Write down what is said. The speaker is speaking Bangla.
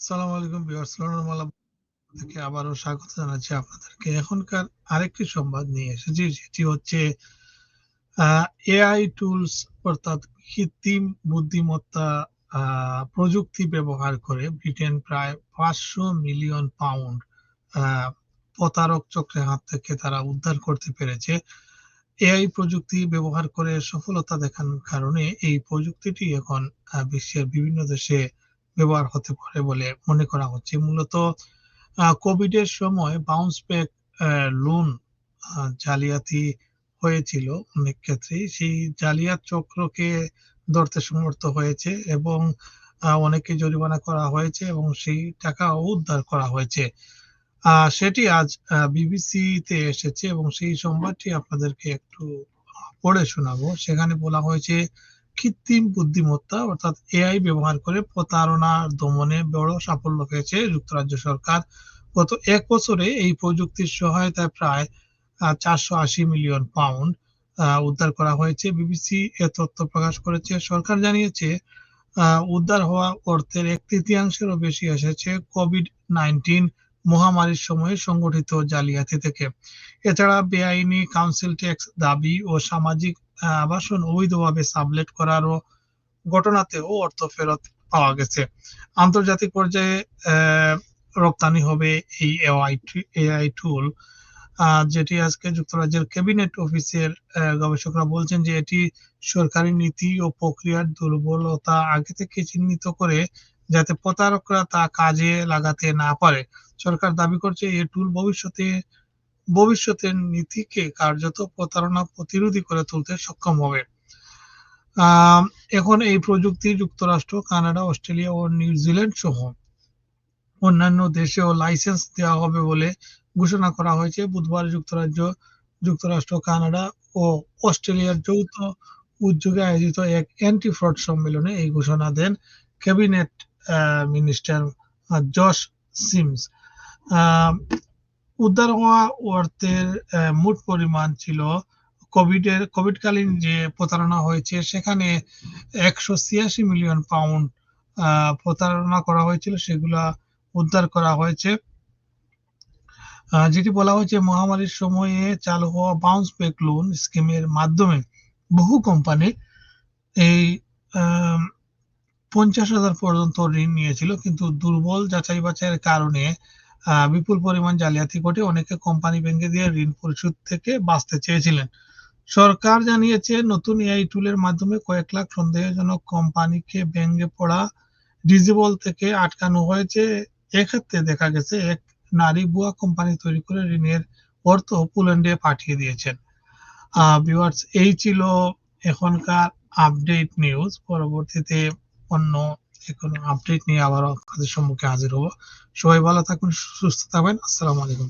আসসালামু আলাইকুম লন্ডনমালা থেকে আবারও স্বাগত জানাচ্ছি আপনাদেরকে। এখনকার আরেকটি সংবাদ নিয়ে এসেছি যেটি হচ্ছে এআই টুলস অর্থাৎ কৃত্রিম বুদ্ধিমত্তা প্রযুক্তি ব্যবহার করে ব্রিটেন প্রায় পাঁচশো মিলিয়ন পাউন্ড আহ, প্রতারক চক্রের হাত থেকে তারা উদ্ধার করতে পেরেছে। এআই প্রযুক্তি ব্যবহার করে সফলতা দেখানোর কারণে এই প্রযুক্তিটি এখন আহ, বিশ্বের বিভিন্ন দেশে ব্যবহার হতে পারে বলে মনে করা হচ্ছে। মূলত কোভিড এর সময় বাউন্স ব্যাক লোন জালিয়াতি হয়েছিল অনেক ক্ষেত্রেই সেই জালিয়াত চক্রকে ধরতে সমর্থ হয়েছে এবং অনেকে জরিমানা করা হয়েছে এবং সেই টাকা উদ্ধার করা হয়েছে। সেটি আজ বিবিসিতে এসেছে এবং সেই সংবাদটি আপনাদেরকে একটু পড়ে শোনাবো। সেখানে বলা হয়েছে কৃত্রিম বুদ্ধিমত্তা অর্থাৎ এআই ব্যবহার করে প্রতারণা, দমনে বড় সাফল্য পেয়েছে যুক্তরাজ্য সরকার। গত এক বছরে এই প্রযুক্তির সহায়তায় প্রায় চারশো আশি মিলিয়ন পাউন্ড উদ্ধার করা হয়েছে। বিবিসি এ তথ্য প্রকাশ করেছে। সরকার জানিয়েছে উদ্ধার হওয়া অর্থের এক তৃতীয়াংশেরও বেশি এসেছে কোভিড নাইন্টিন মহামারীর সময়ে সংগঠিত জালিয়াতি থেকে। এছাড়া বেআইনি কাউন্সিল ট্যাক্স দাবি ও সামাজিক আবাসন অবৈধভাবে সাবলেট করারও ঘটনাতেও অর্থ ফেরত পাওয়া গেছে। আন্তর্জাতিক পর্যায়ে রপ্তানি হবে এই এআই টুল যেটি আজকে যুক্তরাজ্যের ক্যাবিনেট অফিসের গবেষকরা বলছেন যে এটি সরকারি নীতি ও প্রক্রিয়ার দুর্বলতা আগে থেকে চিহ্নিত করে যাতে প্রতারকরা তা কাজে লাগাতে না পারে। সরকার দাবি করছে এই টুল ভবিষ্যতে ভবিষ্যতের নীতিকে কার্যত প্রতারণা প্রতিরোধী করে তুলতে সক্ষম হবে। এখন এই প্রযুক্তি, যুক্তরাষ্ট্র, কানাডা, অস্ট্রেলিয়া ও নিউজিল্যান্ড সহ অন্যান্য দেশেও লাইসেন্স দেওয়া হবে বলে ঘোষণা করা হয়েছে। বুধবার যুক্তরাজ্য, যুক্তরাষ্ট্র, কানাডা ও অস্ট্রেলিয়ার যৌথ উদ্যোগে আয়োজিত এক অ্যান্টি ফ্রড সম্মেলনে এই ঘোষণা দেন ক্যাবিনেট মিনিস্টার জশ সিমস। উদ্ধার হওয়া অর্থের মোট পরিমাণ ছিল কোভিড এর কোভিডকালীন যে প্রতারণা হয়েছে, সেখানে একশো ছিয়াশি মিলিয়ন পাউন্ড প্রতারণা করা হয়েছিল, সেগুলা উদ্ধার করা হয়েছে। যেটি বলা হয়েছে, মহামারীর সময়ে চালু হওয়া বাউন্স ব্যাক লোন স্কিমের মাধ্যমে বহু কোম্পানি এই পঞ্চাশ হাজার পর্যন্ত ঋণ নিয়েছিল, কিন্তু দুর্বল যাচাই বাছাইয়ের কারণে বিপুল পরিমাণ জালিয়াতি ঘটে অনেকে কোম্পানি ব্যাংকে দিয়ে ঋণ পরিশোধ থেকে বাঁচতে চেয়েছিলেন। সরকার জানিয়েছে, নতুন এআই টুলের মাধ্যমে কয়েক লাখ সন্দেহজনক কোম্পানিকে ব্যাংকে পড়া ডিজেবল থেকে আটকানো হয়েছে। এক্ষেত্রে দেখা গেছে, এক নারী বুয়া কোম্পানি তৈরি করে ঋণের অর্থ পোল্যান্ডে পাঠিয়ে দিয়েছেন। এই ছিল এখনকার আপডেট নিউজ পরবর্তীতে অন্য কোনো আপডেট নিয়ে আবারও আপনাদের সম্মুখে হাজির হব। সবাই ভালো থাকুন, সুস্থ থাকবেন। আসসালামু আলাইকুম।